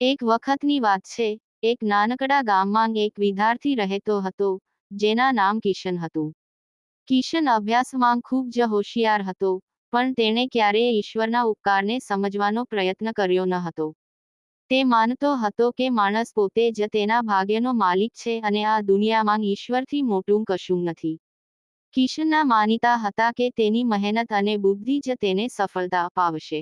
એક વખતની વાત છે, એક નાનકડા ગામમાં એક વિદ્યાર્થી રહેતો હતો, જેના નામ કિશન હતું. કિશન અભ્યાસમાં ખૂબ જ હોશિયાર હતો, પણ તેણે ક્યારેય ઈશ્વરના ઉપકારને સમજવાનો પ્રયત્ન કર્યો ન હતો. તે માનતો હતો કે માણસ પોતે જ તેના ભાગ્યનો માલિક છે અને આ દુનિયામાં ઈશ્વરથી મોટું કશું નથી. કિશનના માનીતા હતા કે તેની મહેનત અને બુદ્ધિ જ તેને સફળતા અપાવશે.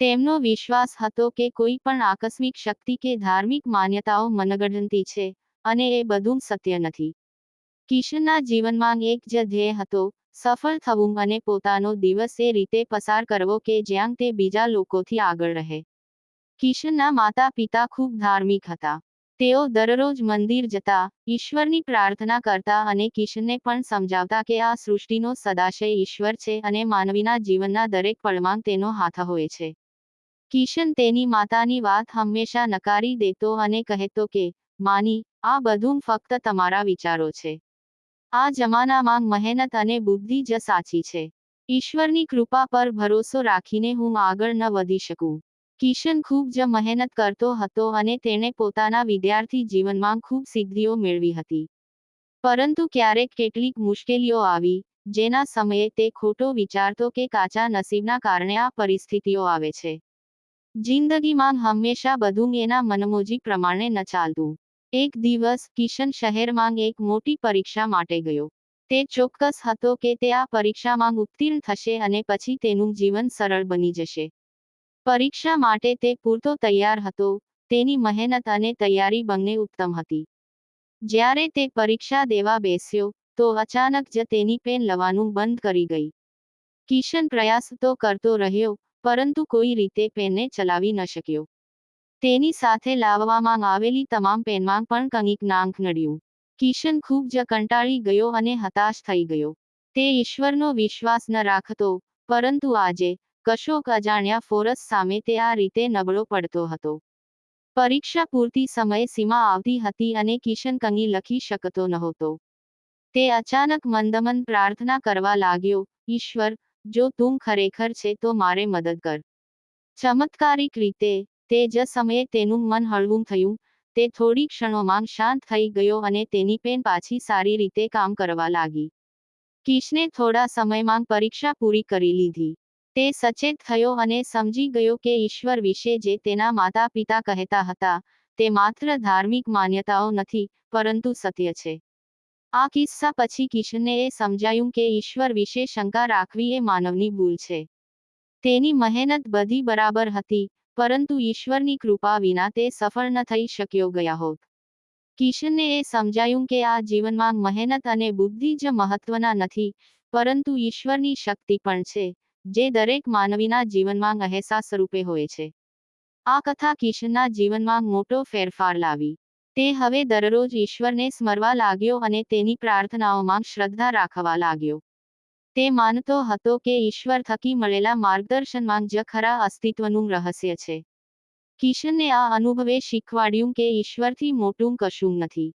તેમનો વિશ્વાસ હતો કે કોઈ પણ આકસ્મિક શક્તિ કે ધાર્મિક માન્યતાઓ મનગઢંતી છે અને એ બધું સત્ય નથી. કિશનના જીવનમાં એક જ ધ્યેય હતો, સફળ થવું અને પોતાનો દિવસ એ રીતે પસાર કરવો કે જ્યાં તે બીજા લોકોથી આગળ રહે. કિશનના માતા પિતા ખૂબ ધાર્મિક હતા. તેઓ દરરોજ મંદિર જતા, ઈશ્વરની પ્રાર્થના કરતા અને કિશનને પણ સમજાવતા કે આ સૃષ્ટિનો સદાશય ઈશ્વર છે અને માનવીના જીવનના દરેક પળમાં તેનો હાથ હોય છે. કિશન તેની માતાની વાત હંમેશા નકારી દેતો અને કહેતો કે, માની, આ બધું ફક્ત તમારા વિચારો છે. આ જમાનામાં મહેનત અને બુદ્ધિ જ સાચી છે. ઈશ્વરની કૃપા પર ભરોસો રાખીને હું આગળ ન વધી શકું. કિશન ખૂબ જ મહેનત કરતો હતો અને તેણે પોતાના વિદ્યાર્થી જીવનમાં ખૂબ સિદ્ધિઓ મેળવી હતી. પરંતુ ક્યારેક કેટલીક મુશ્કેલીઓ આવી, જેના સમયે તે ખોટો વિચારતો કે કાચા નસીબના કારણે આ પરિસ્થિતિઓ આવે છે. જિંદગીમાં હંમેશા બધું એના મનમોજી પ્રમાણે ન ચાલતું. એક દિવસ કિશન શહેરમાં એક મોટી પરીક્ષા માટે ગયો. તે ચોક્કસ હતો કે તે આ પરીક્ષામાં ઉત્તીર્ણ થશે અને પછી તેનું જીવન સરળ બની જશે. પરીક્ષા માટે તે પૂરતો તૈયાર હતો, તેની મહેનત અને તૈયારી બંને ઉત્તમ હતી. જ્યારે તે પરીક્ષા દેવા બેસ્યો, તો અચાનક જ તેની પેન લવાનું બંધ કરી ગઈ. કિશન પ્રયાસ તો કરતો રહ્યો પરંતુ કોઈ રીતે પેનને ચલાવી ન શક્યો. તેની સાથે લાવવામાં આવેલી તમામ પેનમાં પણ કંઈક નાંખ નડ્યું. કિશન ખૂબ જ કંટાળી ગયો અને હતાશ થઈ ગયો. તે ઈશ્વરનો વિશ્વાસ ન રાખતો, પરંતુ આજે કશોક અજાણ્યા ફોરસ સામે તે આ રીતે નબળો પડતો હતો. પરીક્ષા પૂરતી સમય સીમા આવતી હતી અને કિશન કંઈ લખી શકતો નહોતો. તે અચાનક મંદમન પ્રાર્થના કરવા લાગ્યો, ઈશ્વર જો તું ખરેખર છે તો મારે મદદ કર. ચમત્કારિક રીતે, તે જ સમયે તેનું મન હળવું થયું, તે થોડી ક્ષણોમાં શાંત થઈ ગયો અને તેની પેન પાછી સારી રીતે કામ કરવા લાગી. કિશને થોડા સમયમાં પરીક્ષા પૂરી કરી લીધી. તે સચેત થયો અને સમજી ગયો કે ઈશ્વર વિશે જે તેના માતા પિતા કહેતા હતા, તે માત્ર ધાર્મિક માન્યતાઓ નથી, પરંતુ સત્ય છે. આ કિસ્સા પછી કિશનને એ સમજાયું કે ઈશ્વર વિશે શંકા રાખવી એ માનવની ભૂલ છે. તેની મહેનત બધી બરાબર હતી, પરંતુ ઈશ્વરની કૃપા વિના તે સફળ ન થઈ શક્યો ગયા હોત. કિશનને એ સમજાયું કે આ જીવનમાં મહેનત અને બુદ્ધિ જ મહત્વના નથી, પરંતુ ઈશ્વરની શક્તિ પણ છે, જે દરેક માનવીના જીવનમાં અહેસાસ રૂપે હોય છે. આ કથા કિશનના જીવનમાં મોટો ફેરફાર લાવી. તે હવે દરરોજ ઈશ્વરને સ્મરવા લાગ્યો અને તેની પ્રાર્થનાઓમાં શ્રદ્ધા રાખવા લાગ્યો. તે માનતો હતો કે ઈશ્વર થકી મળેલા માર્ગદર્શનમાં જ ખરા અસ્તિત્વનું રહસ્ય છે. કિશનને આ અનુભવે શીખવાડ્યું કે ઈશ્વરથી મોટું કશું નથી.